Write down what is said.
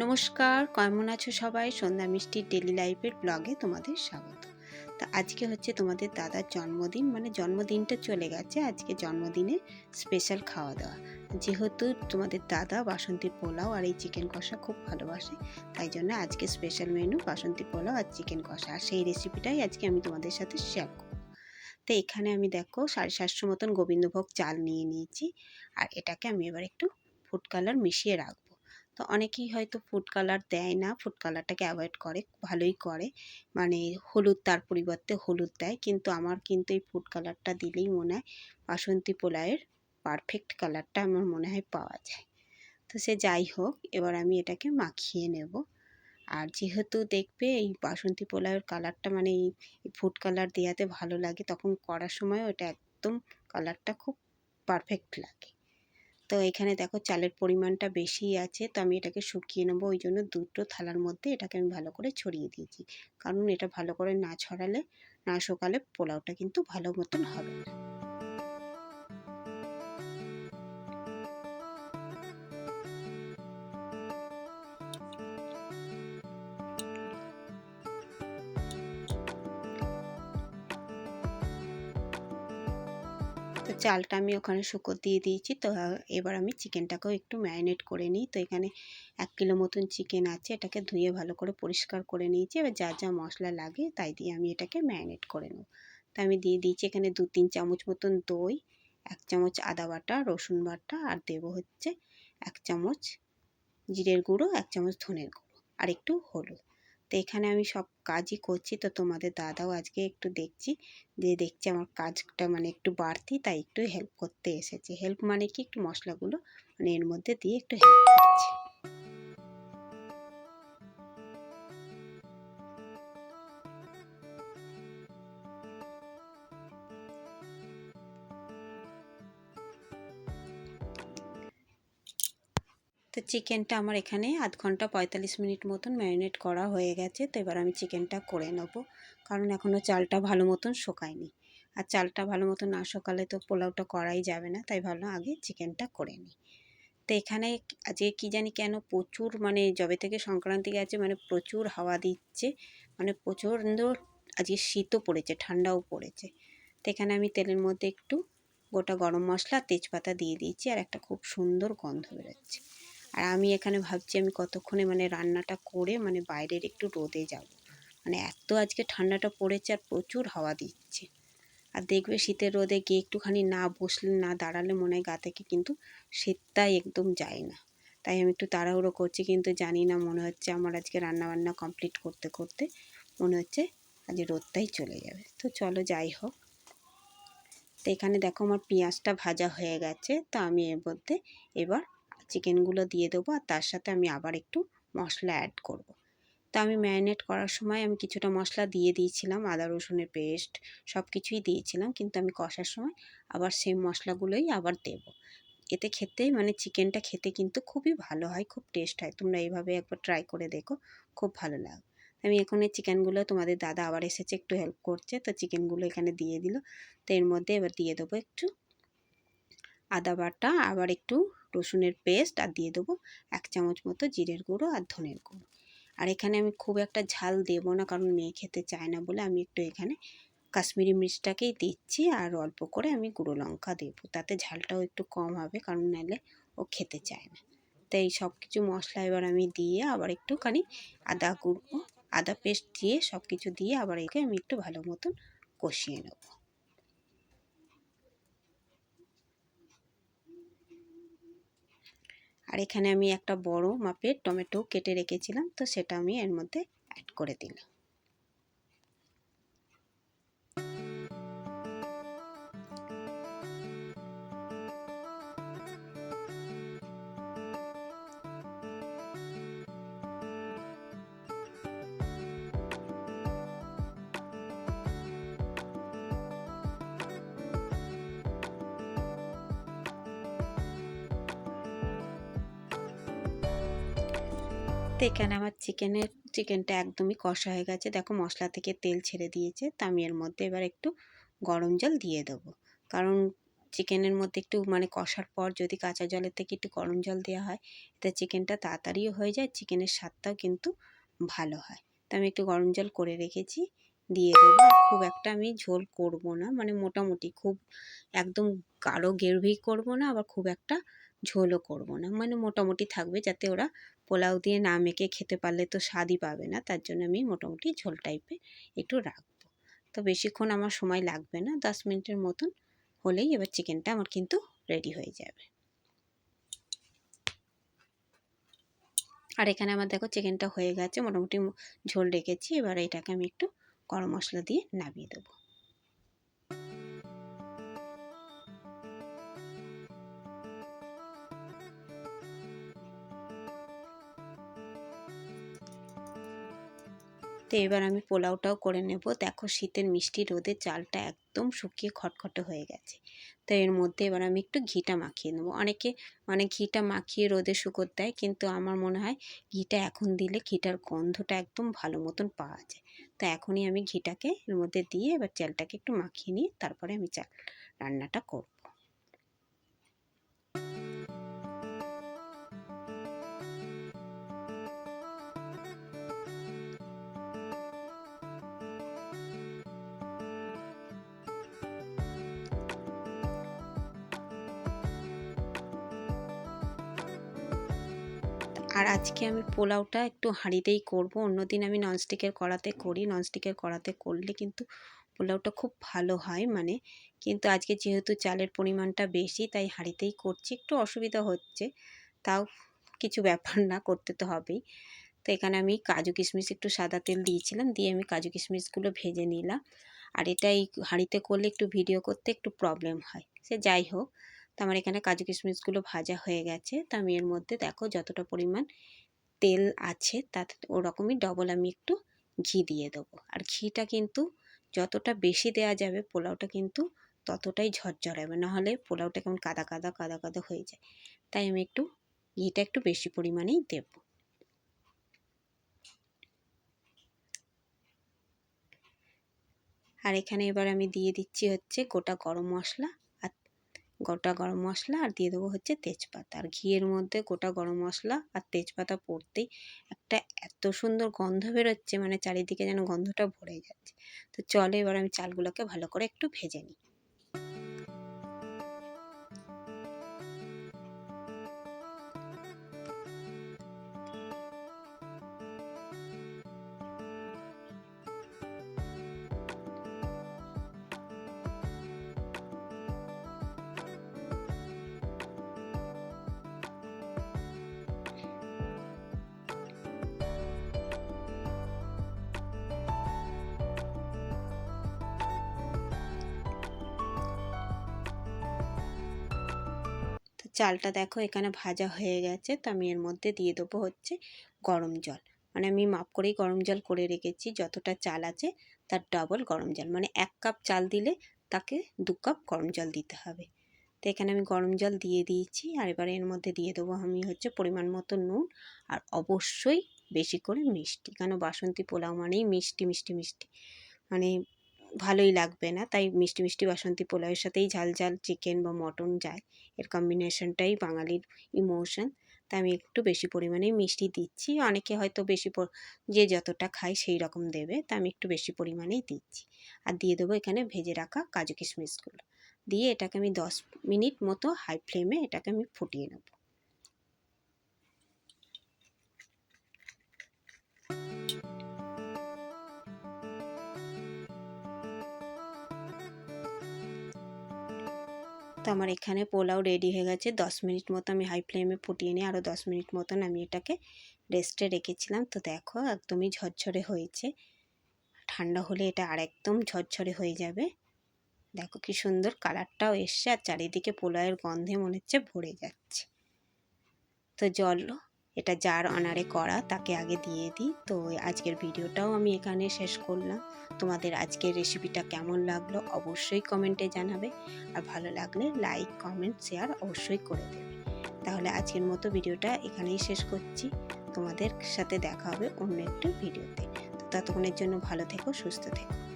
নমস্কার, কেমন আছো সবাই? সন্ধ্যা মিষ্টির ডেলি লাইফের ব্লগে তোমাদের স্বাগত। তা আজকে হচ্ছে তোমাদের দাদার জন্মদিন মানে জন্মদিনটা চলে গেছে। আজকে জন্মদিনে স্পেশাল খাওয়া দাওয়া। যেহেতু তোমাদের দাদা বাসন্তী পোলাও আর এই চিকেন কষা খুব ভালোবাসে, তাই জন্য আজকে স্পেশাল মেনু বাসন্তী পোলাও আর চিকেন কষা। আর সেই রেসিপিটাই আজকে আমি তোমাদের সাথে শেয়ার করব। তো এখানে আমি দেখো সাড়ে সাতশো মতন গোবিন্দভোগ চাল নিয়ে নিয়েছি। আর এটাকে আমি এবার একটু ফুড কালার মিশিয়ে রাখব। তো অনেকেই হয়তো ফুড কালার দেয় না। ফুড কালারটাকে অ্যাভয়েড করে, ভালোই করে। মানে হলুদ, তার পরিবর্তে হলুদ দেয়। কিন্তু আমার কিন্তু এই ফুড কালারটা দিলেই মনে হয় বাসন্তী পোলাওয়ের পারফেক্ট কালারটা আমার মনে হয় পাওয়া যায়। তো সে যাই হোক, এবার আমি এটাকে মাখিয়ে নেব। আর যেহেতু দেখবে এই বাসন্তী পোলাওয়ের কালারটা মানে এই ফুড কালার দেওয়াতে ভালো লাগে, তখন করার সময় ওটা একদম কালারটা খুব পারফেক্ট লাগে। তো এখানে দেখো চালের পরিমাণটা বেশি আছে। তো আমি এটাকে শুকিয়ে নেব। ওই জন্য দুটো থালার মধ্যে এটাকে আমি ভালো করে ছড়িয়ে দিয়েছি। কারণ এটা ভালো করে না ছড়ালে, না শোকালে পোলাওটা কিন্তু ভালো মতন হবে না। তো চালটা আমি ওখানে শুকো দিয়ে দিয়েছি। তো এবার আমি চিকেনটাকেও একটু ম্যারিনেট করে নিই। তো, এখানে এক কিলো মতন চিকেন আছে। এটাকে ধুয়ে ভালো করে পরিষ্কার করে নিয়েছি। এবার যা যা মশলা লাগে তাই দিয়ে আমি এটাকে ম্যারিনেট করে নেব। তো, আমি দিয়ে দিয়েছি এখানে দু তিন চামচ মতন দই, এক চামচ আদা বাটা, রসুন বাটা, আর দেবো হচ্ছে এক চামচ জিরের গুঁড়ো, এক চামচ ধনের গুঁড়ো, আর একটু হলুদ। তো, এখানে আমি সব কাজই করছি। তো তোমাদের দাদাও আজকে একটু দেখছি যে দেখছি আমার কাজটা মানে একটু বাড়তি, তাই একটু হেল্প করতে এসেছে। হেল্প মানে কি? একটু মশলাগুলো মানে এর মধ্যে দিয়ে একটু হেল্প করছি। তো চিকেনটা আমার এখানে আধ ঘণ্টা পঁয়তাল্লিশ মিনিট মতন ম্যারিনেট করা হয়ে গেছে। তো এবার আমি চিকেনটা করে নেব। কারণ এখনও চালটা ভালো মতন শোকায়নি। আর চালটা ভালো মতন না শোকালে তো পোলাওটা করাই যাবে না। তাই ভালো আগে চিকেনটা করে নিই। তো এখানে আজকে কী জানি কেন প্রচুর মানে যবে থেকে সংক্রান্তি গেছে মানে প্রচুর হাওয়া দিচ্ছে। মানে প্রচণ্ড আজকে শীতও পড়েছে, ঠান্ডাও পড়েছে। তো এখানে আমি তেলের মধ্যে একটু গোটা গরম মশলা, তেজপাতা দিয়ে দিয়েছি। আর একটা খুব সুন্দর গন্ধ বেরোচ্ছে। আর আমি এখানে ভাবছি আমি কতক্ষণে মানে রান্নাটা করে মানে বাইরের একটু রোদে যাব। মানে এত আজকে ঠান্ডাটা পড়েছে আর প্রচুর হাওয়া দিচ্ছে। আর দেখবে শীতের রোদে গিয়ে একটুখানি না বসলে না দাঁড়ালে মনে হয় গা থেকে কিন্তু শীতটাই একদম যায় না। তাই আমি একটু তাড়াহুড়ো করছি কিন্তু জানি না, মনে হচ্ছে আমার আজকে রান্নাবান্না কমপ্লিট করতে করতে মনে হচ্ছে আজ রোদটাই চলে যাবে। তো চলো যাই হোক। তো এখানে দেখো আমার পেঁয়াজটা ভাজা হয়ে গেছে। তো আমি এর মধ্যে এবার চিকেনগুলো দিয়ে দেবো আর তার সাথে আমি আবার একটু মশলা অ্যাড করব। তো আমি ম্যারিনেট করার সময় আমি কিছুটা মশলা দিয়ে দিয়েছিলাম, আদা, রসুনের পেস্ট সব কিছুই দিয়েছিলাম, কিন্তু আমি কষার সময় আবার সেই মশলাগুলোই আবার দেব। এতে খেতে মানে চিকেনটা খেতে কিন্তু খুবই ভালো হয়, খুব টেস্ট হয়। তোমরা এইভাবে একবার ট্রাই করে দেখো, খুব ভালো লাগে। আমি এখন এই চিকেনগুলো তোমাদের দাদা আবার এসেছে একটু হেল্প করছে, তো চিকেনগুলো এখানে দিয়ে দিল। তো এর মধ্যে এবার দিয়ে দেবো একটু আদা বাটা, আবার একটু রসুনের পেস্ট আর দিয়ে দেবো এক চামচ মতো জিরের গুঁড়ো আর ধনের গুঁড়ো। আর এখানে আমি খুব একটা ঝাল দেবো না, কারণ মেয়ে খেতে চায় না বলে আমি একটু এখানে কাশ্মীরি মির্চটাকেই দিচ্ছি আর অল্প করে আমি গুঁড়ো লঙ্কা দেবো। তাতে ঝালটাও একটু কম হবে, কারণ নাহলে ও খেতে চায় না। তো এই সব কিছু মশলা এবার আমি দিয়ে আবার একটুখানি আদা গুঁড়ো, আদা পেস্ট দিয়ে সব কিছু দিয়ে আবার একে আমি একটু ভালো মতন কষিয়ে নেব। আর এখানে আমি একটা বড় মাপের টমেটো কেটে রেখেছিলাম, তো সেটা আমি এর মধ্যে অ্যাড করে দিলাম। তো এখানে আমার চিকেনের, চিকেনটা একদমই কষা হয়ে গেছে। দেখো মশলা থেকে তেল ছেড়ে দিয়েছে, তো আমি এর মধ্যে এবার একটু গরম জল দিয়ে দেবো। কারণ চিকেনের মধ্যে একটু মানে কষার পর যদি কাঁচা জলের থেকে একটু গরম জল দেওয়া হয়, এতে চিকেনটা তাড়াতাড়িও হয়ে যায়, চিকেনের স্বাদটাও কিন্তু ভালো হয়। তো আমি একটু গরম জল করে রেখেছি, দিয়ে দেবো। খুব একটা আমি ঝোল করব না মানে মোটামুটি খুব একদম গাঢ় গ্রেভি করব না, আবার খুব একটা ঝোলও করব না। মানে মোটামুটি থাকবে যাতে ওরা পোলাও দিয়ে না মেখে খেতে পারলে তো স্বাদই পাবে না। তার জন্য আমি মোটামুটি ঝোল টাইপের একটু রাখব। তো বেশিক্ষণ আমার সময় লাগবে না, দশ মিনিটের মতন হলেই এবার চিকেনটা আমার কিন্তু রেডি হয়ে যাবে। আর এখানে আমার দেখো চিকেনটা হয়ে গেছে, মোটামুটি ঝোল রেখেছি। এবার এটাকে আমি একটু গরম মশলা দিয়ে নামিয়ে দেবো। তো এবার আমি পোলাওটাও করে নেব। দেখো শীতের মিষ্টি রোদে চালটা একদম শুকিয়ে খটখটে হয়ে গেছে। তো এর মধ্যে এবার আমি একটু ঘিটা মাখিয়ে নেব। অনেকে মানে ঘিটা মাখিয়ে রোদে শুকোর দেয়, কিন্তু আমার মনে হয় ঘিটা এখন দিলে ঘিটার গন্ধটা একদম ভালো মতন পাওয়া যায়। তো এখনই আমি ঘিটাকে এর মধ্যে দিয়ে এবার চালটাকে একটু মাখিয়ে নিয়ে তারপরে আমি চাল রান্নাটা করব। আর আজকে আমি পোলাওটা একটু হাঁড়িতেই করব। অন্যদিন আমি ননস্টিকের কড়াতে করি। ননস্টিকের কড়াতে করলে কিন্তু পোলাওটা খুব ভালো হয় মানে। কিন্তু আজকে যেহেতু চালের পরিমাণটা বেশি, তাই হাঁড়িতেই করছি। একটু অসুবিধা হচ্ছে, তাও কিছু ব্যাপার না, করতে তো হবেই। তো এখানে আমি কাজু কিশমিশ একটু সাদা তেল দিয়েছিলাম, দিয়ে আমি কাজু কিশমিশগুলো ভেজে নিলাম। আর এটা এই হাঁড়িতে করলে একটু ভিডিও করতে একটু প্রবলেম হয়। সে যাই হোক তো আমার এখানে কাজু কিশমিশগুলো ভাজা হয়ে গেছে। তো আমি এর মধ্যে দেখো যতটা পরিমাণ তেল আছে, তাতে ওরকমই ডবল আমি একটু ঘি দিয়ে দেবো। আর ঘিটা কিন্তু যতটা বেশি দেওয়া যাবে পোলাওটা কিন্তু ততটাই ঝরঝরাবে নাহলে পোলাওটা কেমন কাদা কাদা কাদা কাদা হয়ে যায়। তাই আমি একটু ঘিটা একটু বেশি পরিমাণেই দেব। আর এখানে এবার আমি দিয়ে দিচ্ছি হচ্ছে গোটা গরম মশলা। গোটা গরম মশলা আর দিয়ে দেবো হচ্ছে তেজপাতা। আর ঘিয়ের মধ্যে গোটা গরম মশলা আর তেজপাতা পড়তেই একটা এত সুন্দর গন্ধ বেরোচ্ছে মানে চারিদিকে যেন গন্ধটা ভরে যাচ্ছে। তো চলো এবার আমি চালগুলোকে ভালো করে একটু ভেজে নিই। চালটা দেখো এখানে ভাজা হয়ে গেছে। তো আমি এর মধ্যে দিয়ে দেবো হচ্ছে গরম জল। মানে আমি মাপ করেই গরম জল করে রেখেছি, যতটা চাল আছে তার ডাবল গরম জল। মানে এক কাপ চাল দিলে তাকে দু কাপ গরম জল দিতে হবে। তো এখানে আমি গরম জল দিয়ে দিয়েছি আর এবারে এর মধ্যে দিয়ে দেবো আমি হচ্ছে পরিমাণ মতো নুন আর অবশ্যই বেশি করে মিষ্টি। কেন বাসন্তী পোলাও মানেই মিষ্টি মিষ্টি মিষ্টি। মানে ভালোই লাগবে না। তাই মিষ্টি মিষ্টি বাসন্তী পোলাওয়ের সাথেই ঝাল ঝাল চিকেন বা মটন যায়। এর কম্বিনেশনটাই বাঙালির ইমোশন তাই আমি একটু বেশি পরিমাণে মিষ্টি দিচ্ছি। অনেকে হয়তো বেশি যে যতটা খায় সেই রকম দেবে। তা আমি একটু বেশি পরিমাণেই দিচ্ছি। আর দিয়ে দেবো এখানে ভেজে রাখা কাজু কিশমিশগুলো। দিয়ে এটাকে আমি দশ মিনিট মতো হাই ফ্লেমে এটাকে আমি ফুটিয়ে নেব। তো আমার এখানে পোলাও রেডি হয়ে গেছে। দশ মিনিট মতো আমি হাই ফ্লেমে ফুটিয়ে নিয়ে আরও দশ মিনিট মতন আমি এটাকে রেস্টে রেখেছিলাম। তো দেখো একদমই ঝরঝরে হয়েছে। ঠান্ডা হলে এটা আর একদম ঝরঝরে হয়ে যাবে। দেখো কি সুন্দর কালারটাও এসছে আর চারিদিকে পোলাওয়ের গন্ধে মনে হচ্ছে ভরে যাচ্ছে। তো জল এটা যার অনারে করা, তাকে আগে দিয়ে দিই। তো আজকের ভিডিওটাও আমি এখানে শেষ করলাম। তোমাদের আজকের রেসিপিটা কেমন লাগল অবশ্যই কমেন্টে জানাবে। আর ভালো লাগলে লাইক কমেন্ট শেয়ার অবশ্যই করে দেবে। তাহলে আজকের মতো ভিডিওটা এখানেই শেষ করছি। তোমাদের সাথে দেখা হবে অন্য একটি ভিডিওতে। ততক্ষণের জন্য ভালো থেকো, সুস্থ থেকো।